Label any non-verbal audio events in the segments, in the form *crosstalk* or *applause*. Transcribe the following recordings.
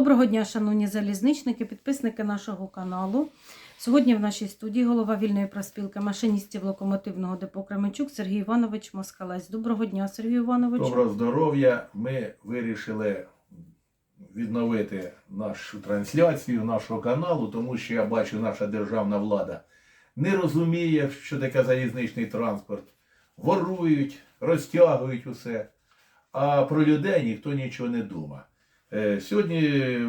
Доброго дня, шановні залізничники, підписники нашого каналу. Сьогодні в нашій студії голова вільної проспілки машиністів локомотивного депо Кременчук Сергій Іванович Москалець. Доброго дня, Сергій Іванович. Доброго здоров'я. Ми вирішили відновити нашу трансляцію нашого каналу, тому що я бачу, наша державна влада не розуміє, що таке залізничний транспорт. Ворують, розтягують усе. А про людей ніхто нічого не думає. Е, Сьогодні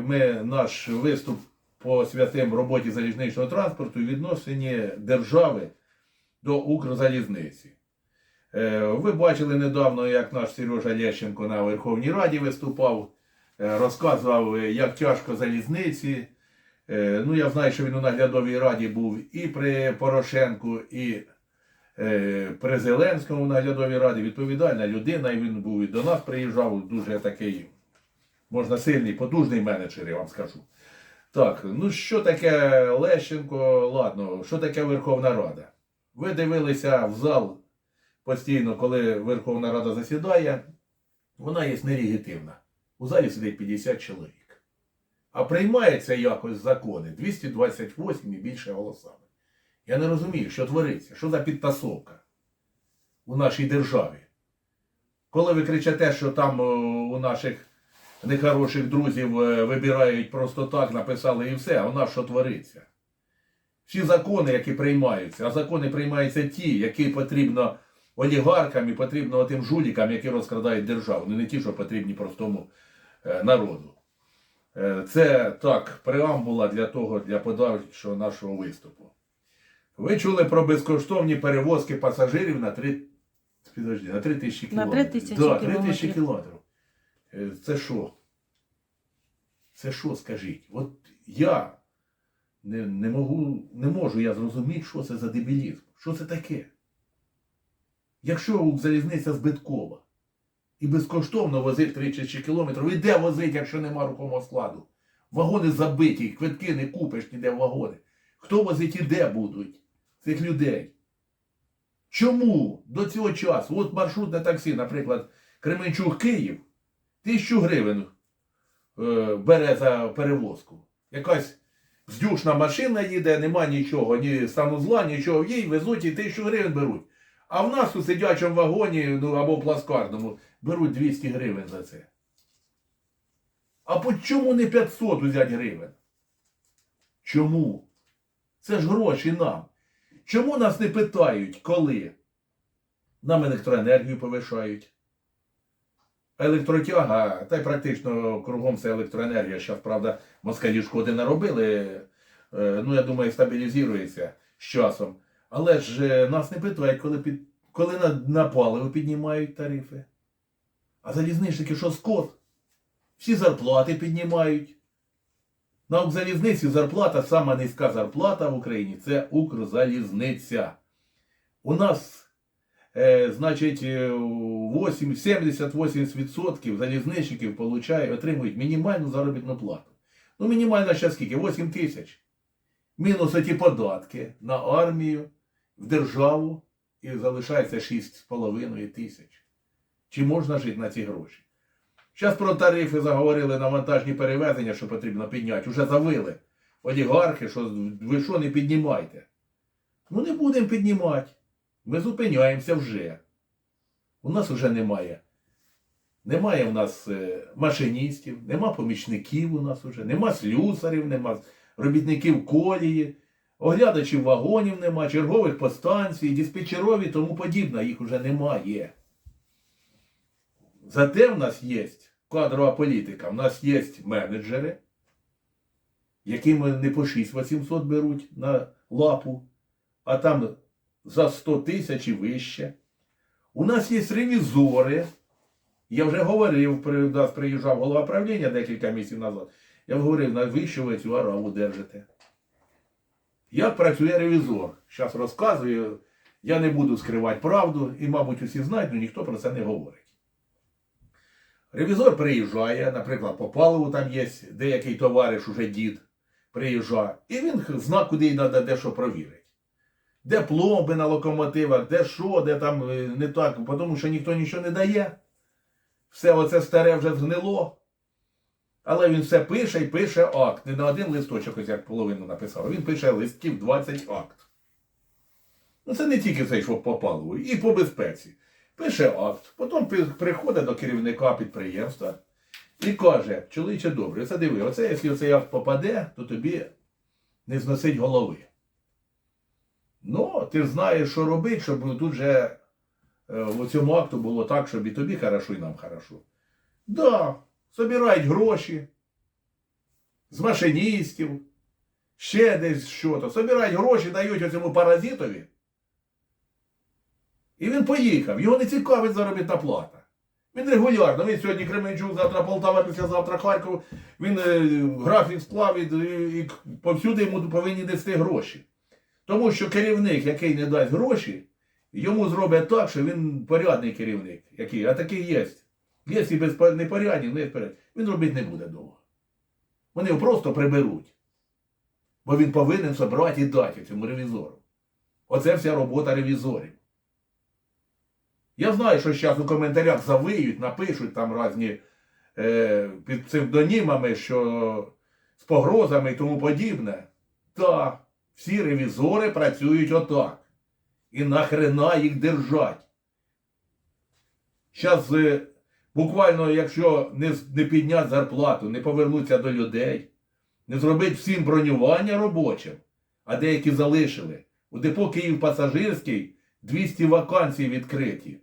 ми наш виступ посвятимо роботі залізничного транспорту і відношенні держави до Укрзалізниці. Е, Ви бачили недавно, як наш Сережа Лещенко на Верховній Раді виступав, е, розказував, як тяжко залізниці. Ну, я знаю, що він у наглядовій раді був і при Порошенку, і при Зеленському в наглядовій раді. Відповідальна людина, і він був і до нас приїжджав, дуже такий, можна сильний, потужний менеджер, я вам скажу. Так, ну що таке Лещенко? Ладно, що таке Верховна Рада? Ви дивилися в зал постійно, коли Верховна Рада засідає, вона є нелегітимна. У залі сидить 50 чоловік. А приймаються якось закони 228 і більше голосами. Я не розумію, що твориться, що за підтасовка у нашій державі. Коли ви кричите, що там е, у наших нехороших друзів е, вибирають просто так, написали і все, а у нас що твориться? Всі закони, які приймаються, а закони приймаються ті, які потрібно олігархам і потрібно тим жулікам, які розкрадають державу, ну не ті, що потрібні простому е, народу. Е, Це так, преамбула для того, для подальшого нашого виступу. Ви чули про безкоштовні перевозки пасажирів на 3, підожди, на 3 тисячі На кілометрів. 3 тисячі да, кілометрів. Е, Це що? Це що, скажіть? От я не, не, можу, не можу я зрозуміти, що це за дебілізм. Що це таке? Якщо залізниця збиткова і безкоштовно возить 30 кілометрів, і де возить, якщо нема рухомого складу? Вагони забиті, квитки не купиш ніде в вагони. Хто возить і де будуть цих людей? Чому до цього часу? От маршрутне таксі, наприклад, Кременчуг-Київ, тисячу гривень е, бере за перевозку. Якась здюшна машина їде, нема нічого, ні санузла, нічого, їй везуть і тисячу гривень беруть. А в нас у сидячому вагоні ну, або пласкарному беруть 200 гривень за це. А по чому не 500 взяти гривень? Чому? Це ж гроші нам. Чому нас не питають, коли? Нам електроенергію повишають. Електротяга, та й практично кругом це електроенергія. Зараз, правда, москалі шкоди наробили. Е, Ну, я думаю, стабілізується з часом. Але ж е, нас не питають, коли, під, коли на, на паливо піднімають тарифи. А залізничники що скот? Всі зарплати піднімають. На Укрзалізниці зарплата, сама низька зарплата в Україні це Укрзалізниця. У нас, значить, е, 8, 70-80% залізничників получають, отримують мінімальну заробітну плату. Ну, мінімальна зараз скільки? 8 тисяч. Мінус оті податки на армію, в державу і залишається 6,5 тисяч. Чи можна жити на ці гроші? Зараз про тарифи заговорили на вантажні перевезення, що потрібно підняти. Уже завили олігархи, що ви що не піднімайте. Ну не будемо піднімати. Ми зупиняємося вже. У нас вже немає. Немає в нас е, машиністів, нема помічників у нас вже, нема слюсарів, нема робітників колії, оглядачів вагонів нема, чергових постанцій, диспетчеров і тому подібне. Їх вже немає. Зате в нас є кадрова політика, в нас є менеджери, якими не по 6-800 беруть на лапу, а там за 100 тисяч і вище. У нас є ревізори. Я вже говорив, при нас приїжджав голова правління декілька місяців назад. Я говорив, навіщо ви цю араву держите? Як працює ревізор? Зараз розказую, я не буду скривати правду, і, мабуть, усі знають, але ніхто про це не говорить. Ревізор приїжджає, наприклад, по паливу там є деякий товариш, уже дід, приїжджає, і він зна, куди й треба дещо провірить. Де пломби на локомотивах, де що, де там е, не так, тому що ніхто нічого не дає. Все оце старе вже згнило. Але він все пише і пише акт. Не на один листочок, ось як половину написав. Він пише листів 20 акт. Ну це не тільки цей, що по паливу, і по безпеці. Пише акт, потім приходить до керівника підприємства і каже, чоловіче добре, це диви, оце якщо цей акт попаде, то тобі не зносить голови. Ну, ти знаєш, що робити, щоб тут же е, в цьому акту було так, щоб і тобі хорошо, і нам хорошо. Да, собирають гроші з машиністів, ще десь що-то. Собирають гроші, дають оцьому паразитові. І він поїхав. Його не цікавить заробітна плата. Він регулярно, він сьогодні Кременчук, завтра Полтава, післязавтра Харків. Він е, графік сплавить і, і повсюди йому повинні нести гроші. Тому що керівник, який не дасть гроші, йому зроблять так, що він порядний керівник, який, а такий є. Є і безпо- непорядні, не. Він робити не буде довго. Вони його просто приберуть. Бо він повинен собрати і дати цьому ревізору. Оце вся робота ревізорів. Я знаю, що зараз у коментарях завиють, напишуть там різні е, під псевдонімами, що з погрозами і тому подібне. Так, всі ревізори працюють отак. І нахрена їх держать. Зараз е, буквально, якщо не, не підняти зарплату, не повернуться до людей, не зробити всім бронювання робочим, а деякі залишили. У депо Київ пасажирський 200 вакансій відкриті.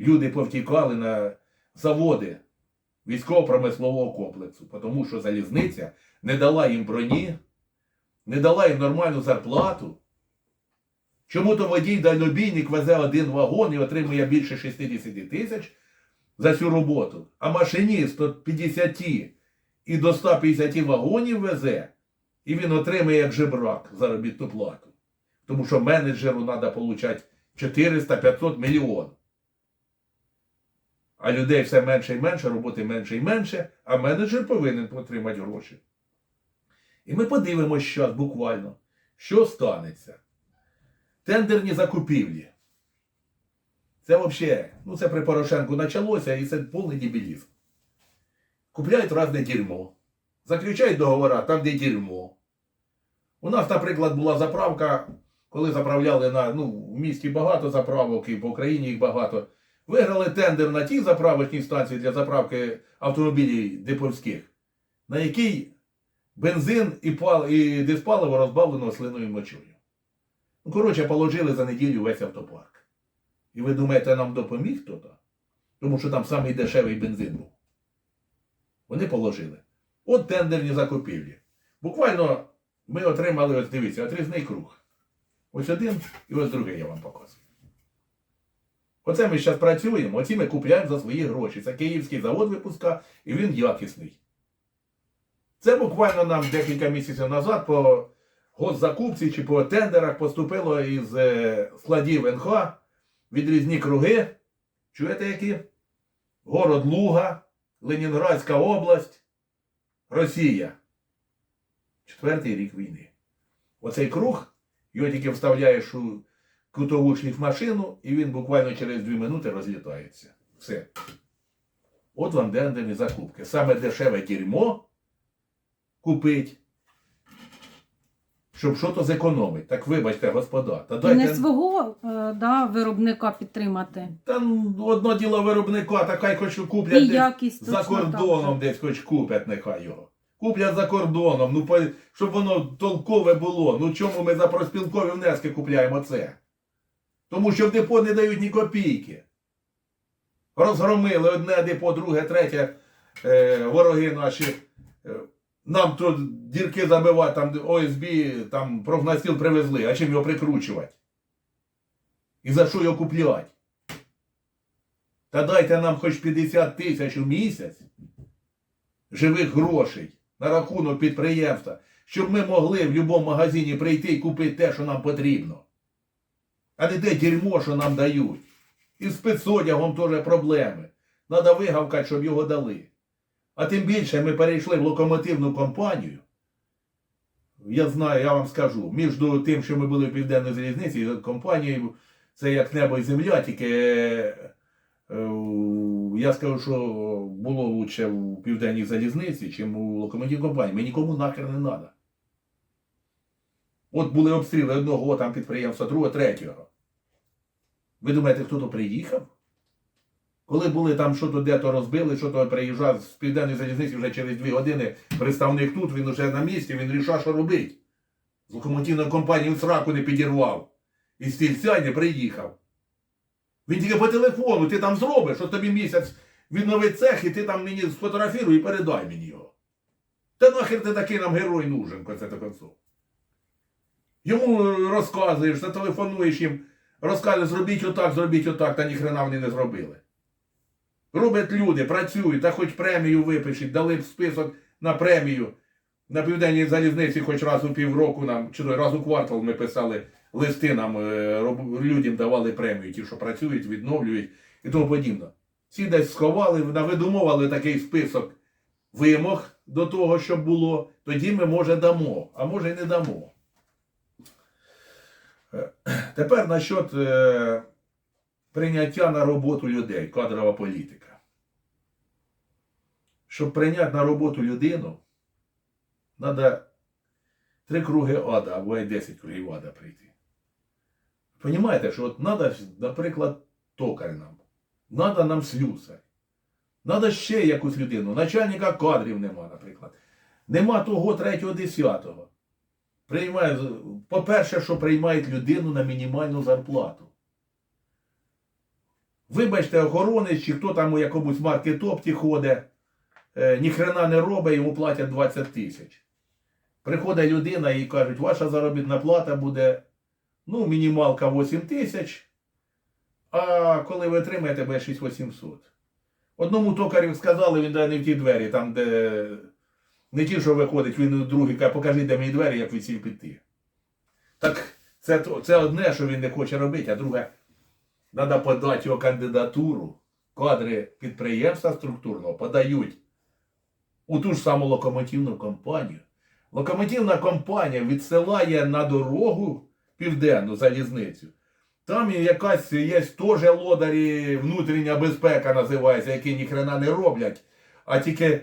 Люди повтікали на заводи військово-промислового комплексу, тому що залізниця не дала їм броні, не дала їм нормальну зарплату. Чому то водій дальнобійник везе один вагон і отримує більше 60 тисяч за цю роботу, а машиніст від 50 і до 150 вагонів везе, і він отримує як жебрак заробітну плату. Тому що менеджеру треба отримати 400-500 мільйонів. А людей все менше і менше, роботи менше і менше, а менеджер повинен отримати гроші. І ми подивимося зараз буквально, що станеться. Тендерні закупівлі. Це взагалі, ну це при Порошенку почалося і це повний дебілізм. Купляють разне дерьмо. Заключають договора там, де дерьмо. У нас, наприклад, була заправка, коли заправляли на, ну, в місті багато заправок і по Україні їх багато. Виграли тендер на ті заправочні станції для заправки автомобілів диповських, на який бензин і, пал, і диспаливо розбавлено слиною мочою. Ну, коротше, положили за неділю весь автопарк. І ви думаєте, нам допоміг хто-то? Тому що там самий дешевий бензин був. Вони положили. От тендерні закупівлі. Буквально ми отримали, ось дивіться, отрізний круг. Ось один і ось другий я вам показую. Оце ми зараз працюємо, оці ми купляємо за свої гроші. Це київський завод випуска, і він якісний. Це буквально нам декілька місяців назад по госзакупці чи по тендерах поступило із е, складів НХ відрізні круги. Чуєте які? Город Луга, Ленінградська область, Росія. Четвертий рік війни. Оцей круг, його тільки вставляєш у кутову шліфмашину, і він буквально через 2 минути розлітається. Все. От вам дендені закупки. Саме дешеве дерьмо купить, щоб щось зекономити. Так вибачте, господа. Та дайте... не свого е, да, виробника підтримати. Та ну, одно діло виробника, та хай хоч куплять І десь якість за точно так кордоном, же. десь хоч куплять нехай його. Куплять за кордоном, ну по- щоб воно толкове було. Ну чому ми за проспілкові внески купляємо це? Тому що в депо не дають ні копійки. Розгромили одне депо, друге, третє е, вороги наші. Е, нам тут дірки забивати, там ОСБ, там прогнастіл привезли, а чим його прикручувати? І за що його купляти? Та дайте нам хоч 50 тисяч у місяць живих грошей на рахунок підприємства, щоб ми могли в будь-якому магазині прийти і купити те, що нам потрібно. А не те дерьмо, що нам дають. І з спецодягом теж проблеми. Треба вигавкати, щоб його дали. А тим більше ми перейшли в локомотивну компанію. Я знаю, я вам скажу, між тим, що ми були в Південній залізниці, компанією, це як небо і земля, тільки е, е, я скажу, що було лучше у південній залізниці, чим у локомотив компанії. Ми нікому нахер не треба. От були обстріли одного там підприємства, другого, третього. Ви думаєте, хто то приїхав? Коли були там що то де-то розбили, що то приїжджав з південної залізниці вже через дві години представник тут, він вже на місці, він рішав, що робить. З локомотивної компанії в сраку не підірвав. І стільця й не приїхав. Він тільки по телефону, ти там зробиш, що тобі місяць відновить цех, і ти там мені сфотографіруй і передай мені його. Та нахер ти такий нам герой нужен, конце то концов. Йому розказуєш, зателефонуєш їм, розказуєш, зробіть отак, зробіть отак, та ніхрена вони не зробили. Роблять люди, працюють, та хоч премію випишуть, дали б список на премію. На південній залізниці хоч раз у півроку нам, чи раз у квартал ми писали листи нам, е, людям давали премію, ті, що працюють, відновлюють і тому подібне. Всі десь сховали, навидумували такий список вимог до того, щоб було, тоді ми, може, дамо, а може і не дамо. Е, *clears throat* Тепер насчет е, прийняття на роботу людей, кадрова політика. Щоб прийняти на роботу людину, треба три круги ада або й 10 кругів ада прийти. Понімаєте, що от треба, наприклад, токар нам, треба нам слюсар, треба ще якусь людину, начальника кадрів нема, наприклад. Нема того, третього, десятого. По-перше, що приймають людину на мінімальну зарплату. Вибачте, охоронець чи хто там у якомусь маркетопті ходить, е, ніхрена не робить, йому платять 20 тисяч. Приходить людина і кажуть, ваша заробітна плата буде ну, мінімалка 8 тисяч, а коли ви отримаєте, буде 6800. Одному токарю сказали, він дає не в ті двері, там, де не ті, що виходить, він другий каже, покажи, де мені двері, як від сіль піти. Так це, це одне, що він не хоче робити, а друге, треба подати його кандидатуру. Кадри підприємства структурного подають у ту ж саму локомотивну компанію. Локомотивна компанія відсилає на дорогу південну залізницю. Там якась є теж лодарі, внутрішня безпека називається, які ніхрена не роблять, а тільки е,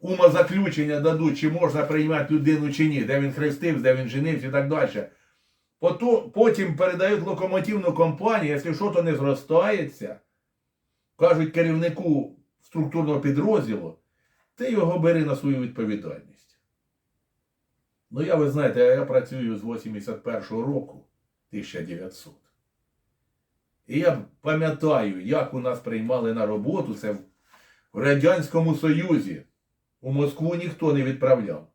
умозаключення дадуть, чи можна приймати людину чи ні, де він хрестився, де він женився і так далі. Потім передають локомотивну компанію, якщо щось не зростається, кажуть керівнику структурного підрозділу, ти його бери на свою відповідальність. Ну, я, ви знаєте, я працюю з 81-го року, 1900. І я пам'ятаю, як у нас приймали на роботу це в Радянському Союзі. У Москву ніхто не відправляв.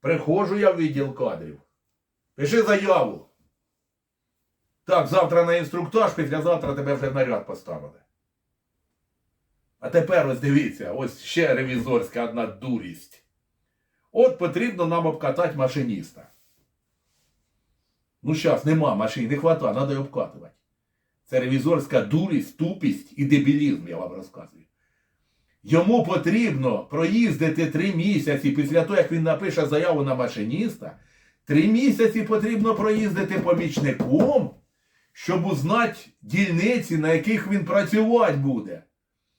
Приходжу я в відділ кадрів. Пиши заяву. Так, завтра на інструктаж, післязавтра тебе вже в наряд поставили. А тепер ось дивіться, ось ще ревізорська одна дурість. От потрібно нам обкатати машиніста. Ну, зараз нема машин, не хватає, треба обкатувати. Це ревізорська дурість, тупість і дебілізм, я вам розказую. Йому потрібно проїздити три місяці після того, як він напише заяву на машиніста. Три місяці потрібно проїздити помічником, щоб узнати дільниці, на яких він працювати буде.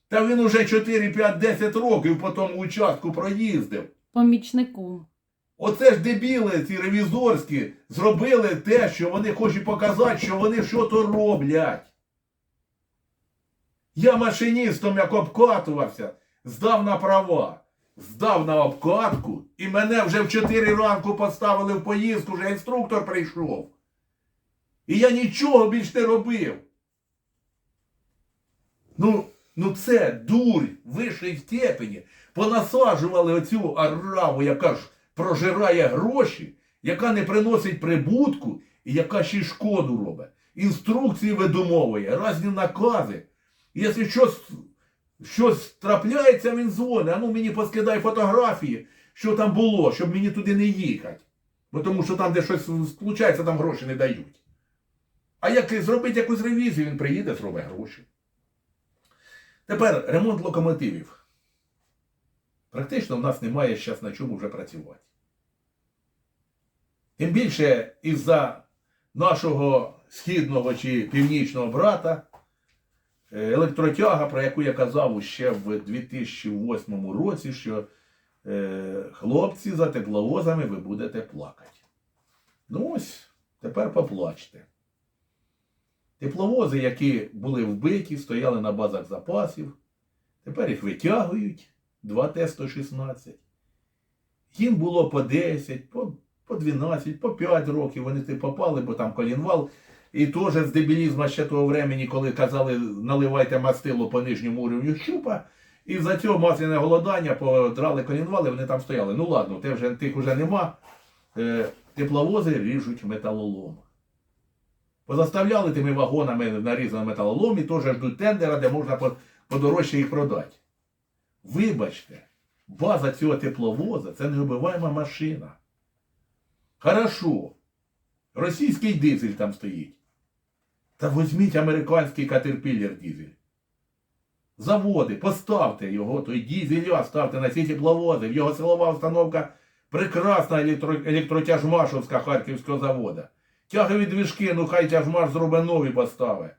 Та він уже 4, 5, 10 років по тому участку проїздив. Помічником. Оце ж дебіли, ці ревізорські, зробили те, що вони хочуть показати, що вони що то роблять. Я машиністом як обкатувався, здав на права, здав на обкатку, і мене вже в 4 ранку поставили в поїздку, вже інструктор прийшов. І я нічого більш не робив. Ну, ну це дурь вищої степені. Понасаджували оцю араву, яка ж прожирає гроші, яка не приносить прибутку і яка ще й шкоду робить. Інструкції видумовує, різні накази. Якщо щось, щось трапляється, він дзвонить, а ну мені поскидай фотографії, що там було, щоб мені туди не їхати. Бо тому що там, де щось случається, там гроші не дають. А як зробити якусь ревізію, він приїде, зробить гроші. Тепер ремонт локомотивів. Практично в нас немає зараз на чому вже працювати. Тим більше із-за нашого східного чи північного брата Е, Електротяга, про яку я казав ще в 2008 році, що е, хлопці за тепловозами ви будете плакати. Ну ось, тепер поплачте. Тепловози, які були вбиті, стояли на базах запасів, тепер їх витягують 2 Т-116. Їм було по 10, по, по 12, по 5 років. Вони ти попали, бо там колінвал. І теж з дебілізму ще того времени, коли казали, наливайте мастило по нижньому уровню щупа, і за цього масляне голодання подрали колінвали, вони там стояли. Ну ладно, те вже, тих вже нема. Е, тепловози ріжуть металолом. Позаставляли тими вагонами нарізаний металолом і теж ждуть тендера, де можна подорожче їх продати. Вибачте, база цього тепловоза це неубиваєма машина. Хорошо. Російський дизель там стоїть. Та візьміть американський катерпіллер дизель. Заводи, поставте його, той дізеля ставте на ці тепловози. В його силова установка прекрасна електро, електротяжмашовська Харківського завода. Тягові движки, ну хай тяжмаш зробить нові постави.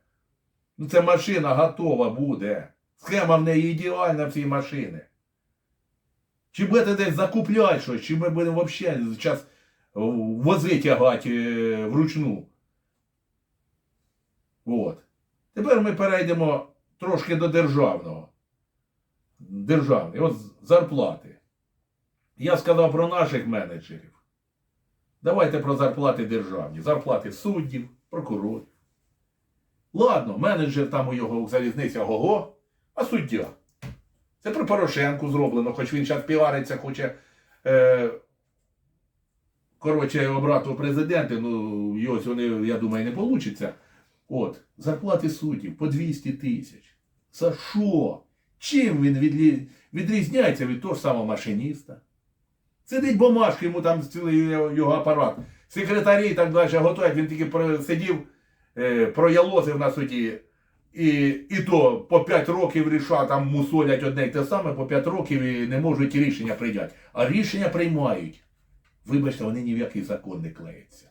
Ну це машина готова буде. Схема в неї ідеальна в цій машини. Чи будете десь закупляти щось, чи ми будемо взагалі зараз вози тягати е, вручну. От. Тепер ми перейдемо трошки до державного. Державний. От зарплати. Я сказав про наших менеджерів. Давайте про зарплати державні. Зарплати суддів, прокурорів. Ладно, менеджер там у його у залізниці ого, а суддя. Це при Порошенку зроблено, хоч він зараз піариться, хоче. Е, коротше, обрати у президенти, ну, його я думаю, не вийде. От, зарплати суддів по 200 тисяч. За що? Чим він відрізняється від того ж самого машиніста? Сидить бумажка, йому там цілий його апарат. Секретарі і так далі готують, він тільки сидів, е, проялозив на суді. І, і то по 5 років рішав, там мусолять одне й те саме, по 5 років і не можуть рішення прийняти. А рішення приймають. Вибачте, вони ні в який закон не клеяться.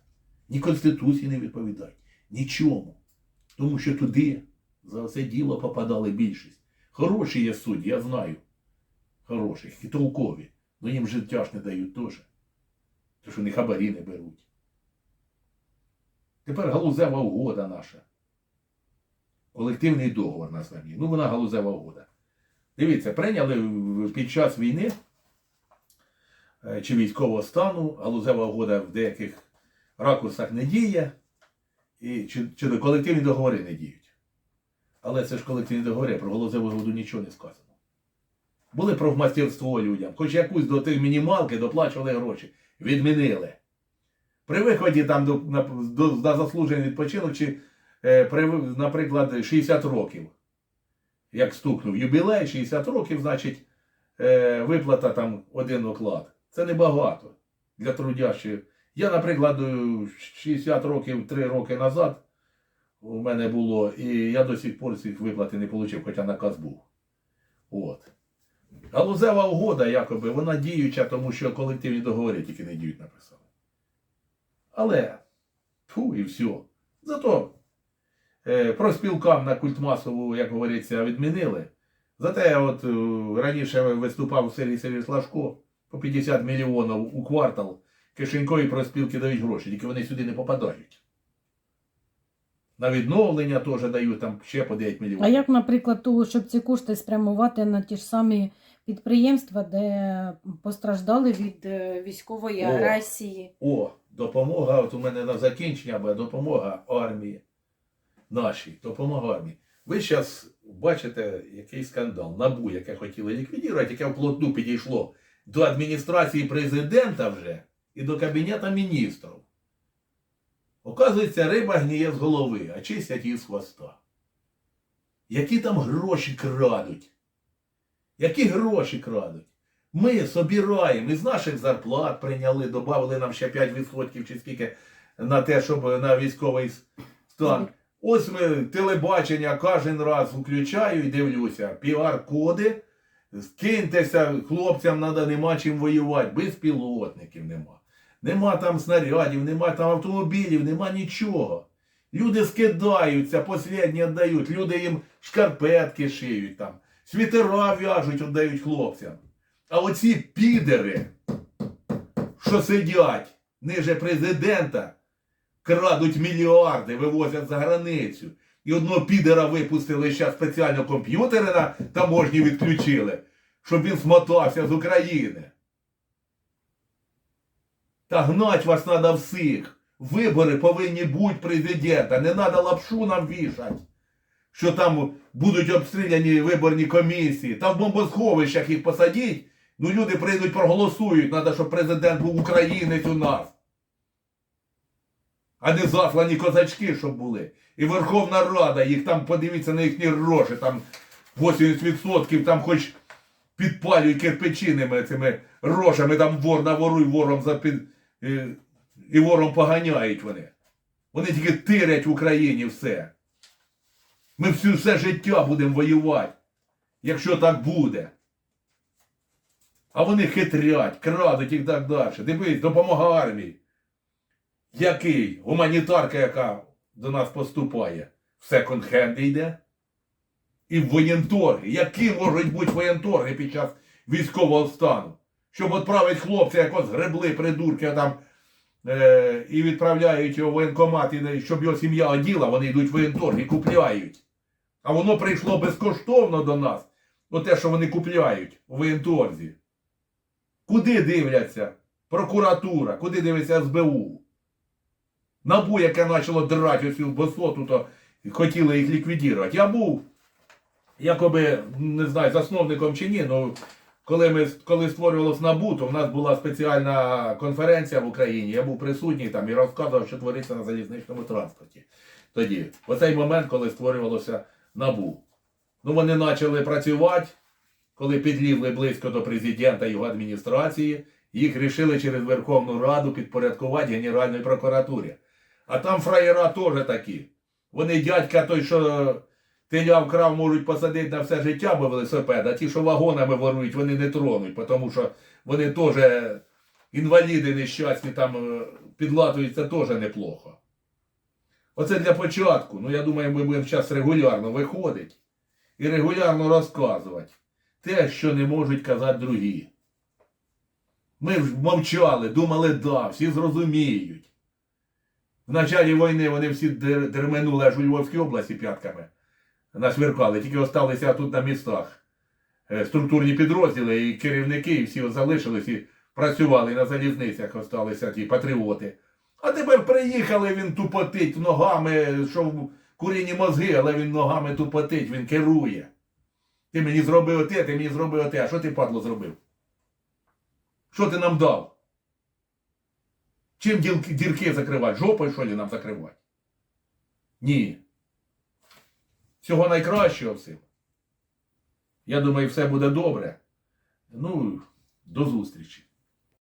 Ні Конституції не відповідають. Нічому. Тому що туди за це діло попадали більшість. Хороші є судді, я знаю. Хороших і толкові. Ну їм життя ж не дають теж. Тому що вони хабарі не беруть. Тепер галузева угода наша. Колективний договор на самі. Ну, вона галузева угода. Дивіться, прийняли під час війни е, чи військового стану, галузева угода в деяких ракурсах не діє, і, чи, чи колективні договори не діють. Але це ж колективні договори, про галузеву угоду нічого не сказано. Були про мастерство людям, хоч якусь до тих мінімалки доплачували гроші, відмінили. При виході там до, на, до, на заслужений відпочинок, чи, е, при, наприклад, 60 років, як стукнув юбілей, 60 років, значить, е, виплата там один оклад. Це небагато для трудящих. Я, наприклад, е, 60 років, 3 роки назад у мене було, і я до сих пор цих виплати не отримав, хоча наказ був. От. Галузева угода, якоби, вона діюча, тому що колективні договори тільки не діють, написали. Але, фу, і все. Зато е, проспілкам на культмасову, як говориться, відмінили. Зате от е, раніше виступав Сергій Сергійович Лашко по 50 мільйонів у квартал. Кишенькові проспілки дають гроші, тільки вони сюди не попадають. На відновлення теж дають там ще по 9 мільйонів. А як, наприклад, того, щоб ці кошти спрямувати на ті ж самі підприємства, де постраждали від е, військової О. агресії? О, допомога, от у мене на закінчення буде допомога армії. Нашій, допомога армії. Ви зараз бачите, який скандал. Набу, яке хотіли ліквідувати, яке вплотну підійшло до адміністрації президента вже і до Кабінету міністрів. Оказується, риба гніє з голови, а чистять її з хвоста. Які там гроші крадуть? Які гроші крадуть? Ми собираємо із наших зарплат прийняли, додали нам ще 5% чи скільки на те, щоб на військовий стан. Ось ми телебачення кожен раз включаю і дивлюся. Піар-коди. Скиньтеся, хлопцям треба нема чим воювати. Безпілотників нема. Нема там снарядів, нема там автомобілів, нема нічого. Люди скидаються, послідні віддають, люди їм шкарпетки шиють там, світера в'яжуть, віддають хлопцям. А оці підери, що сидять ниже президента, крадуть мільярди, вивозять за границю. І одного підера випустили ще спеціально комп'ютери на таможні відключили, щоб він смотався з України. Та гнать вас треба всіх. Вибори повинні бути президента. Не треба лапшу нам вішати. Що там будуть обстріляні виборні комісії. Та в бомбосховищах їх посадіть. Ну люди прийдуть, проголосують. Треба, щоб президент був українець у нас. А не заслані козачки, щоб були. І Верховна Рада, їх там подивіться на їхні рожі, там 80% там хоч підпалюють кирпичинами цими рожами, там вор на воруй вором за під, е, і вором поганяють вони. Вони тільки тирять в Україні все. Ми всю все життя будемо воювати, якщо так буде. А вони хитрять, крадуть і так далі. Дивись, допомога армії. Який? Гуманітарка, яка до нас поступає. В секонд-хенди йде. І в воєнторги. Які можуть бути воєнторги під час військового стану? Щоб відправити хлопця, як от згребли придурки там, е, і відправляють його в воєнкомат, і щоб його сім'я оділа, вони йдуть в воєнторг купляють. А воно прийшло безкоштовно до нас. Оте, що вони купляють у воєнторзі. Куди дивляться? Прокуратура, куди дивиться СБУ? Набу, яке почало драти оцю босоту, то хотіли їх ліквідувати. Я був, якоби, не знаю, засновником чи ні, ну коли ми коли створювалось НАБУ, то в нас була спеціальна конференція в Україні. Я був присутній там і розказував, що твориться на залізничному транспорті. Тоді, в оцей момент, коли створювалося НАБУ. Ну, вони почали працювати, коли підлізли близько до президента його адміністрації, їх рішили через Верховну Раду підпорядкувати Генеральній прокуратурі. А там фраєра теж такі. Вони дядька той, що теля вкрав, можуть посадити на все життя, бо велосипед, а ті, що вагонами ворують, вони не тронуть, тому що вони теж інваліди нещасні, там е, підлатуються теж неплохо. Оце для початку. Ну, я думаю, ми будемо зараз регулярно виходити і регулярно розказувати те, що не можуть казати другі. Ми мовчали, думали, да, всі зрозуміють. В началі війни вони всі дерменули аж у Львовській області п'ятками. Насверкали, тільки осталися тут на містах. Е, Структурні підрозділи і керівники, і всі залишились і працювали на залізницях, осталися ті патріоти. А тепер приїхали, він тупотить ногами, що в курінні мозги, але він ногами тупотить, він керує. Ти мені зробив оте, ти мені зробив оте. А що ти, падло, зробив? Що ти нам дав? Чим дірки закривати? Жопою, що ли, нам закривати? Ні. Всього найкращого всім. Я думаю, все буде добре. Ну, до зустрічі.